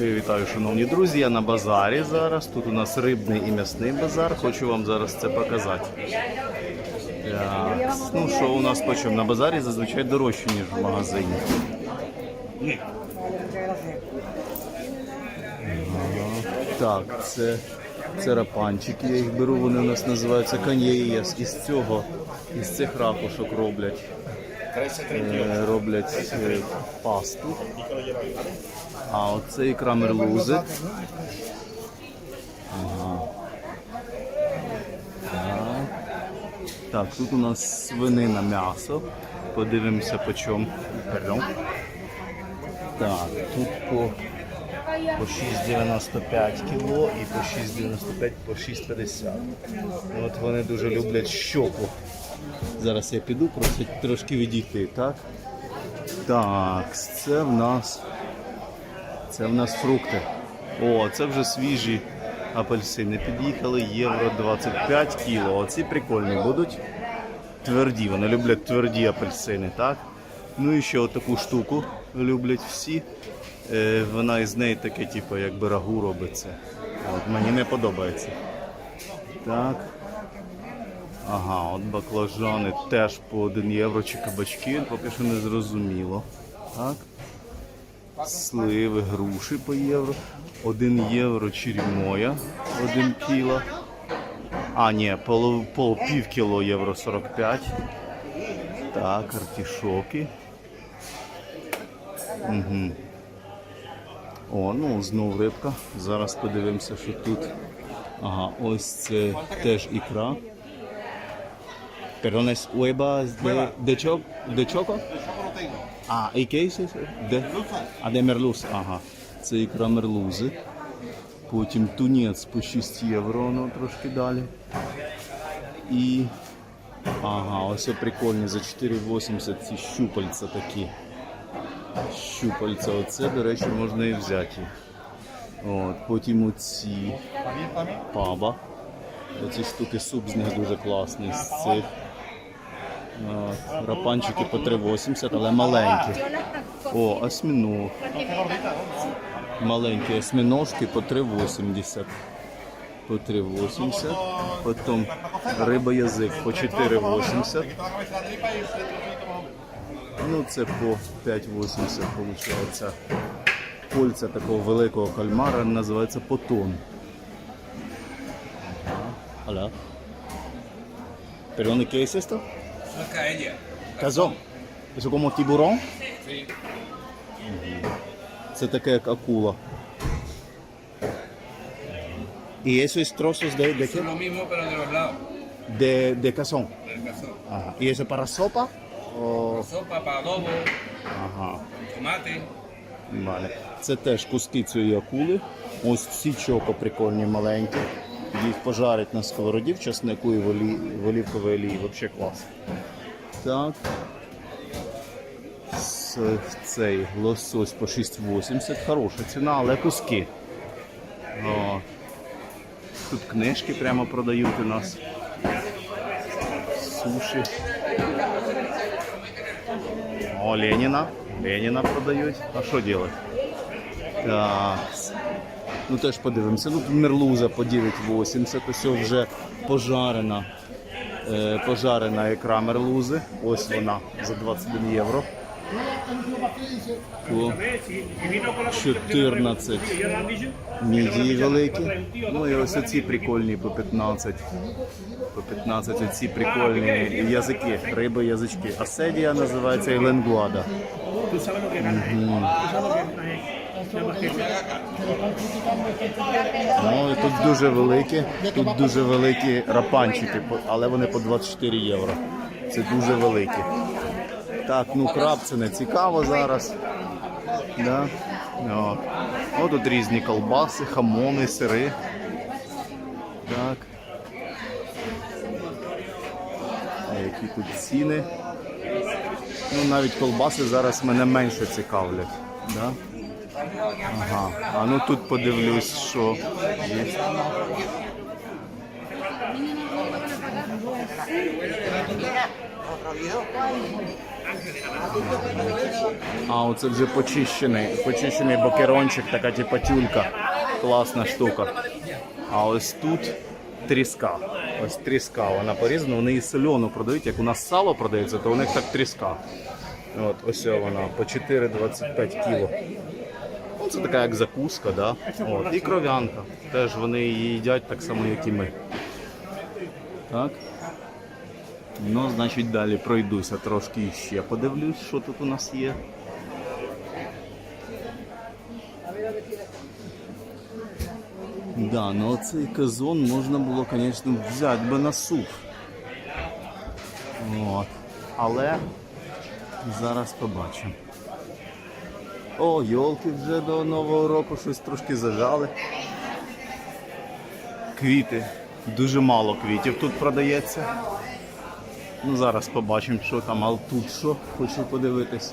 Вітаю, шановні друзі. Я на базарі зараз. Тут у нас рибний і м'ясний базар. Хочу вам зараз це показати. Так. Ну що у нас по чому? На базарі зазвичай дорожче, ніж в магазині. Ага. Так, це, це рапанчики, я їх беру, вони у нас називаються канєєс. Із цього, із цих ракушок роблять. Е, роблять е, пасту. А оце ікра мерлузи. Ага. Так. Так, тут у нас свинина м'ясо. Подивимося по чому. Так, тут по, по 6,95 кіло і по 6,95 по 6,50. От вони дуже люблять щоку. Зараз я піду, просить трошки відійти, так? Так, це в нас. Це в нас фрукти. О, це вже свіжі апельсини. Під'їхали євро 25 кіло. Оці прикольні будуть. Тверді, вони люблять тверді апельсини, так? Ну і ще отаку штуку люблять всі. Е, вона із неї таке, типу, якби рагу робиться. От, мені не подобається. Так. Ага, от баклажани теж по 1 євро чи кабачки, поки що не зрозуміло. Так. Сливи, груші по євро. 1 євро черемоя, 1 кіло. А, ні, пол, пол пів кіло євро 45. Так, артішоки. Угу. О, ну знов рибка. Зараз подивимося, що тут. Ага, ось це теж ікра. Perdón, es huevas de, de, cho, de choco? А, і кейси? Де? А де мерлуз? Ага. Це ікра мерлузи. Потім тунець по 6 євро, воно трошки далі. І. Ага, ось прикольні за 4,80 ці щупальця такі. Щупальця, оце, до речі, можна і взяти. От, потім оці паба. Оці штуки суп з них дуже класний. З цих рапанчики по 3,80, але маленькі. О, осьминог. Маленькі осьминожки по 3,80. По 3,80. Потім риба язик по 4,80. Ну, це по 5,80 виходить. Кольця такого великого кальмара називається потон. Алло. Perdón, ¿qué No es. Cazón. Eso como tiburón? Sí. Це таке як акула. Y eso es trozos de, de qué? lo mismo, pero de los lados De, de cazón. del cazón. Ajá. ¿Y eso para sopa? O... Sopa para adobo, Ага. tomate. Vale. Це теж куски цієї акули. Ось ці чоко прикольні маленькі. Їх пожарять на сковороді в часнику і в, в олівковій олії. Взагалі клас. Так. Цей лосось по 6,80. Хороша ціна, але куски. О. Тут книжки прямо продають у нас. Суші. О, Леніна. Леніна продають. А що робити? Так. Ну теж подивимося. Ну, тут мерлуза по 9,80. Ось вже пожарена. Е, пожарена ікра мерлузи. Ось вона за 21 євро. 14 мідії великі. Ну і ось оці прикольні по 15. По 15 оці прикольні язики, риби язички. Аседія називається і ленгуада. Ну тут дуже великі, тут дуже великі рапанчики, але вони по 24 євро. Це дуже великі. Так, ну краб це не цікаво зараз. Да? О. О, тут різні колбаси, хамони, сири. Так. А які тут ціни? Ну, навіть колбаси зараз мене менше цікавлять. Да? Ага. А ну тут подивлюсь, що є. А, оце вже почищений, почищений бокерончик, така типа тюлька. Класна штука. А ось тут тріска. Ось тріска, вона порізана, вони і соляну продають. Як у нас сало продається, то у них так тріска. От, ось вона по 4,25 кіло. Це така як закуска, да? От, і кров'янка. Теж вони її їдять так само, як і ми. Так. Ну, значить, далі пройдуся трошки ще подивлюсь, що тут у нас є. Да, ну оцей казон можна було, звісно, взяти би на суп. От. Але зараз побачимо. О, йолки вже до Нового року щось трошки зажали. Квіти. Дуже мало квітів тут продається. Ну, зараз побачимо, що там, а тут що, хочу подивитись.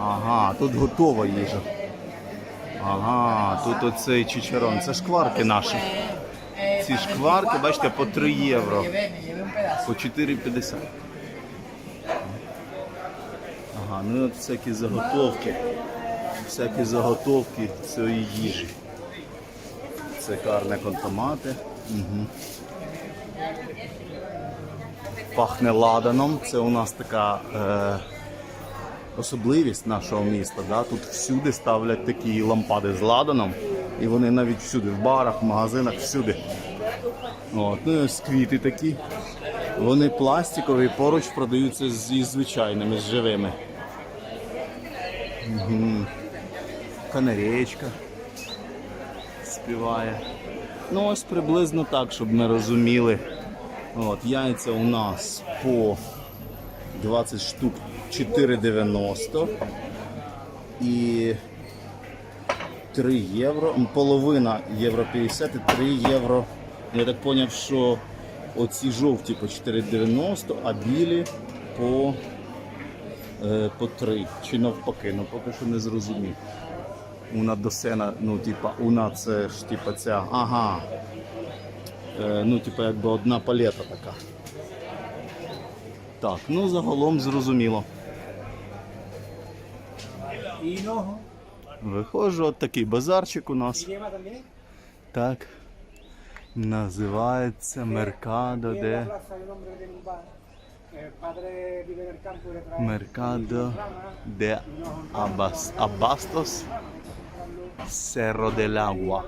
Ага, тут готова їжа. Ага, тут оцей чичарон. Це шкварки наші. Ці шкварки, бачите, по 3 євро. По 4,50. Ага, ну от всякі заготовки. Всякі заготовки цієї їжі. Це карне контомати. Угу. Пахне ладаном. Це у нас така е, особливість нашого міста. Да? Тут всюди ставлять такі лампади з ладаном. І вони навіть всюди, в барах, в магазинах, всюди. От, ну ось квіти такі. Вони пластикові, поруч продаються зі звичайними, з живими. Угу. Канаречка співає. Ну ось приблизно так, щоб ми розуміли. От, яйця у нас по 20 штук 4,90 і 3 євро. Половина євро 50 і 3 євро. Я так зрозумів, що оці жовті по 4,90, а білі по, по 3. Чи навпаки, ну поки що не зрозумів. Уна досена, ну типа, уна це ж типа ця. Ага. Е, ну, типа, якби одна палета така. Так, ну загалом зрозуміло. Виходжу, от такий базарчик у нас. Так. Називається Меркадо де El padre vive en el campo y le trae Mercado de Abas- Abastos Cerro del Agua.